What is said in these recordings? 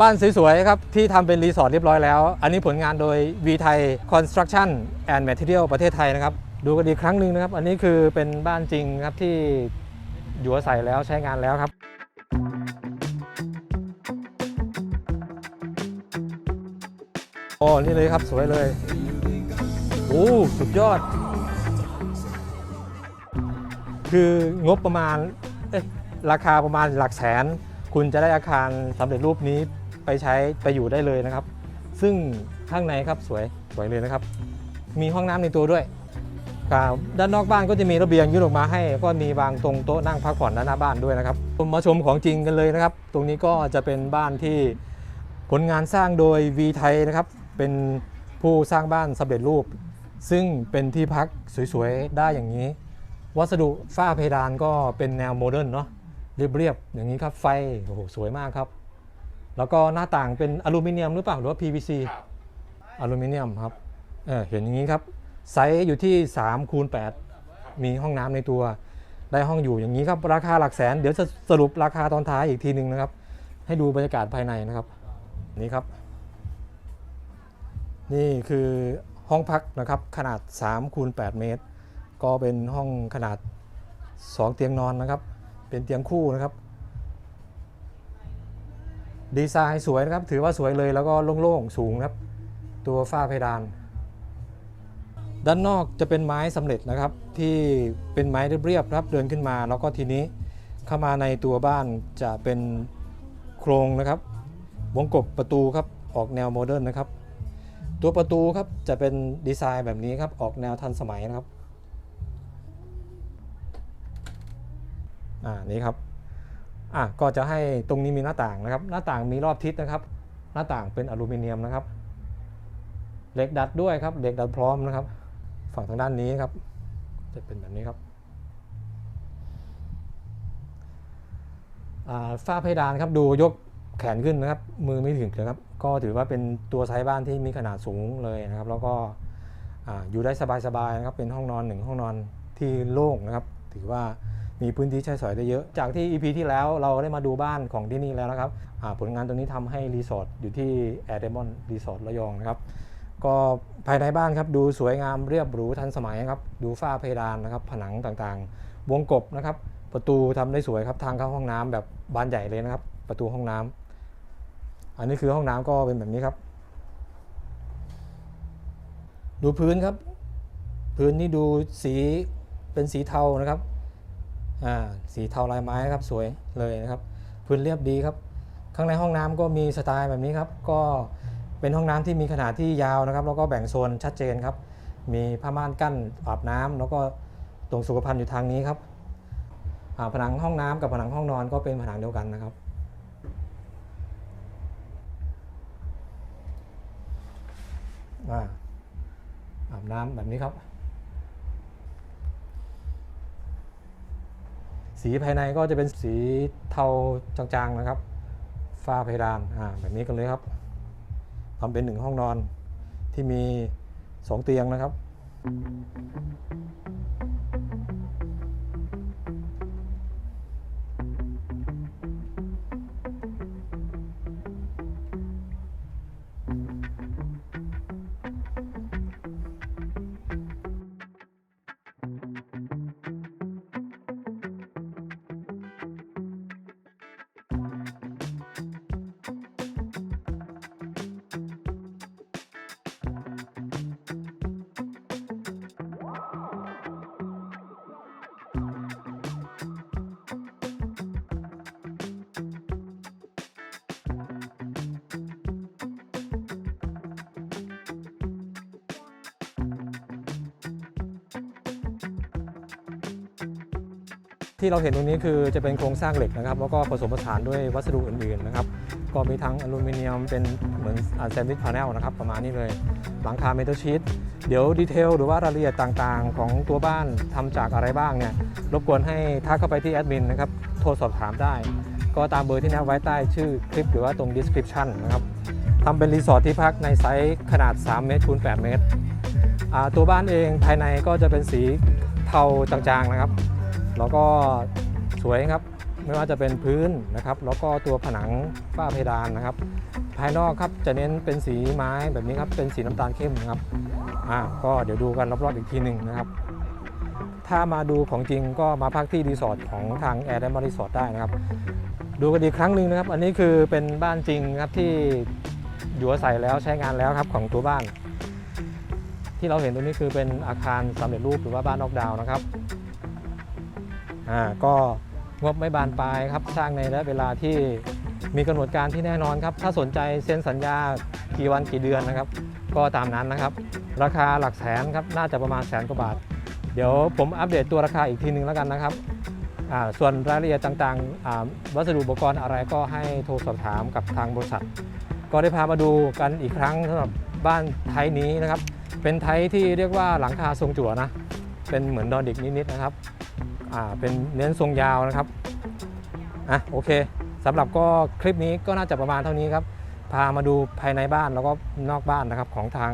บ้านสวยๆครับที่ทำเป็นรีสอร์ทเรียบร้อยแล้ว อันนี้ผลงานโดย V ไทย Construction and Material ประเทศไทยนะครับ ดูกันอีกครั้งหนึ่งนะครับ อันนี้คือเป็นบ้านจริงครับที่อยู่อาศัยแล้วใช้งานแล้วครับโอ้นี่เลยครับสวยเลยโอ้สุดยอด คืองบประมาณราคาประมาณหลักแสน คุณจะได้อาคารสำเร็จรูปนี้ ไปใช้ไปอยู่ได้เลยนะครับ ซึ่งข้างในครับสวยสวยเลยนะครับ มีห้องน้ำในตัวด้วยครับด้านนอกบ้านก็จะมีระเบียงยื่นออกมาให้ ก็มีวางตรงโต๊ะนั่งพักผ่อนด้านหน้าบ้านด้วยนะครับมาชมของจริงกันเลยนะครับ ตรงนี้ก็จะเป็นบ้านที่ผลงานสร้างโดย V ไทยนะครับ เป็นผู้สร้างบ้านสำเร็จรูป ซึ่งเป็นที่พักสวยๆได้อย่างนี้ วัสดุฝ้าเพดานก็เป็นแนวโมเดิร์นเนาะเรียบๆอย่างนี้ครับไฟโอ้โหสวยมากครับ แล้วก็หน้าต่างเป็นอลูมิเนียมหรือเปล่าหรือว่า PVC อลูมิเนียมครับเออเห็นอย่างนี้ครับไซส์อยู่ที่3คูณ8มีห้องน้ำในตัวได้ห้องอยู่อย่างนี้ครับราคาหลักแสน เดี๋ยวจะสรุปราคาตอนท้ายอีกทีหนึ่งนะครับ ให้ดูบรรยากาศภายในนะครับ นี่ครับ นี่คือห้องพักนะครับขนาด3คูณ8เมตร ก็เป็นห้องขนาด 2 เตียงนอนนะครับ เป็นเตียงคู่นะครับ ดีไซน์สวยนะครับ ถือว่าสวยเลยแล้วก็โล่งๆ สูงครับ ตัวฝ้าเพดาน ด้านนอกจะเป็นไม้สำเร็จนะครับ ที่เป็นไม้เรียบๆครับเดินขึ้นมา แล้วก็ทีนี้เข้ามาในตัวบ้านจะเป็นโครงนะครับ วงกบประตูครับออกแนวโมเดิร์นนะครับ ตัวประตูครับจะเป็นดีไซน์แบบนี้ครับออกแนวทันสมัยนะครับ อ่า นี่ครับ อะก็จะให้ตรงนี้มีหน้าต่างนะครับ หน้าต่างมีรอบทิศนะครับ หน้าต่างเป็นอลูมิเนียมนะครับเหล็กดัดด้วยครับเหล็กดัดพร้อมนะครับ ฝั่งทางด้านนี้ครับ จะเป็นแบบนี้ครับฝ้าเพดานครับดูยกแขนขึ้นนะครับ มือไม่ถึงนะครับ ก็ถือว่าเป็นตัวไซส์บ้านที่มีขนาดสูงเลยนะครับ แล้วก็อ่าอยู่ได้สบายๆนะครับ เป็นห้องนอนหนึ่งห้องนอนที่โล่งนะครับ ถือว่า มีพื้นที่ใช้สอยได้เยอะ จากที่ EP ที่แล้วเราได้มาดูบ้านของที่นี่แล้วนะครับผลงานตรงนี้ทำให้รีสอร์ทอยู่ที่แอร์เดมอนรีสอร์ทระยองนะครับก็ภายในบ้านครับดูสวยงามเรียบหรูทันสมัยครับดูฝ้าเพดานนะครับผนังต่างๆ วงกบนะครับประตูทำได้สวยครับทางเข้าห้องน้ำแบบบานใหญ่เลยนะครับ ประตูห้องน้ำอันนี้คือห้องน้ำก็เป็นแบบนี้ครับ ดูพื้นครับ พื้นนี่ดูสีเป็นสีเทานะครับ อ่าสีเทาลายไม้ครับสวยเลยนะครับพื้นเรียบดีครับ ข้างในห้องน้ำก็มีสไตล์แบบนี้ครับ ก็เป็นห้องน้ำที่มีขนาดที่ยาวนะครับ แล้วก็แบ่งโซนชัดเจนครับ มีผ้าม่านกั้นอาบน้ำแล้วก็ตรงสุขภัณฑ์อยู่ทางนี้ครับผนังห้องน้ำกับผนังห้องนอนก็เป็นผนังเดียวกันนะครับ อาอาบน้ำแบบนี้ครับ สีภายในก็จะเป็นสีเทาจางๆนะครับฝ้าเพดานอ่าแบบนี้กันเลยครับทำเป็นหนึ่งห้องนอนที่มีสองเตียงนะครับ ที่เราเห็นตรงนี้คือจะเป็นโครงสร้างเหล็กนะครับ แล้วก็ผสมผสานด้วยวัสดุอื่นๆนะครับก็มีทั้งอลูมิเนียมเป็นเหมือนแซนด์วิชพาแนลนะครับประมาณนี้เลย หลังคาเมทัลชีตเดี๋ยวดีเทลหรือว่ารายละเอียดต่างๆ ของตัวบ้านทำจากอะไรบ้างเนี่ยรบกวนให้ทักเข้าไปที่แอดมินนะครับโทรสอบถามได้ ก็ตามเบอร์ที่แนบไว้ใต้ชื่อคลิปหรือว่าตรง description นะครับทำเป็นรีสอร์ทที่พักในไซส์ขนาด 3 เมตรคูณ8เมตรตัวบ้านเองภายในก็จะเป็นสีเทาจางๆนะครับ แล้วก็สวยครับไม่ว่าจะเป็นพื้นนะครับ แล้วก็ตัวผนังฝ้าเพดานนะครับ ภายนอกครับจะเน้นเป็นสีไม้แบบนี้ครับเป็นสีน้ำตาลเข้มนะครับอ่าก็เดี๋ยวดูกันรอบๆอีกทีหนึ่งนะครับ ถ้ามาดูของจริงก็มาพักที่รีสอร์ทของทางแอร์ไดมอนรีสอร์ทได้นะครับ ดูกันอีกครั้งหนึ่งนะครับ อันนี้คือเป็นบ้านจริงครับที่อยู่อาศัยแล้วใช้งานแล้วครับของตัวบ้าน ที่เราเห็นตรงนี้คือเป็นอาคารสำเร็จรูปหรือว่าบ้านนอกดาวนะครับ อ่าก็งบไม่บานปลายครับสร้างในระยะเวลาที่มีกำหนดการที่แน่นอนครับ ถ้าสนใจเซ็นสัญญากี่วันกี่เดือนนะครับ ก็ตามนั้นนะครับ ราคาหลักแสนครับน่าจะประมาณแสนกว่าบาท เดี๋ยวผมอัปเดตตัวราคาอีกทีหนึ่งแล้วกันนะครับอ่าส่วนรายละเอียดต่างๆ วัสดุอุปกรณ์อะไรก็ให้โทรสอบถามกับทางบริษัท ก็ได้พามาดูกันอีกครั้งสำหรับบ้านไทยนี้นะครับ เป็นไทยที่เรียกว่าหลังคาทรงจั่วนะ เป็นเหมือนดอดิกนิดๆนะครับ อ่าเป็นเน้นทรงยาวนะครับอะโอเคสำหรับก็คลิปนี้ก็น่าจะประมาณเท่านี้ครับพามาดูภายในบ้านแล้วก็นอกบ้านนะครับของทาง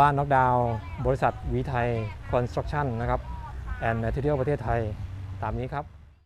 บ้านน็อกดาวบริษัทวีไทยคอนสตรักชั่นนะครับแอนด์แมทเทียลประเทศไทยตามนี้ครับ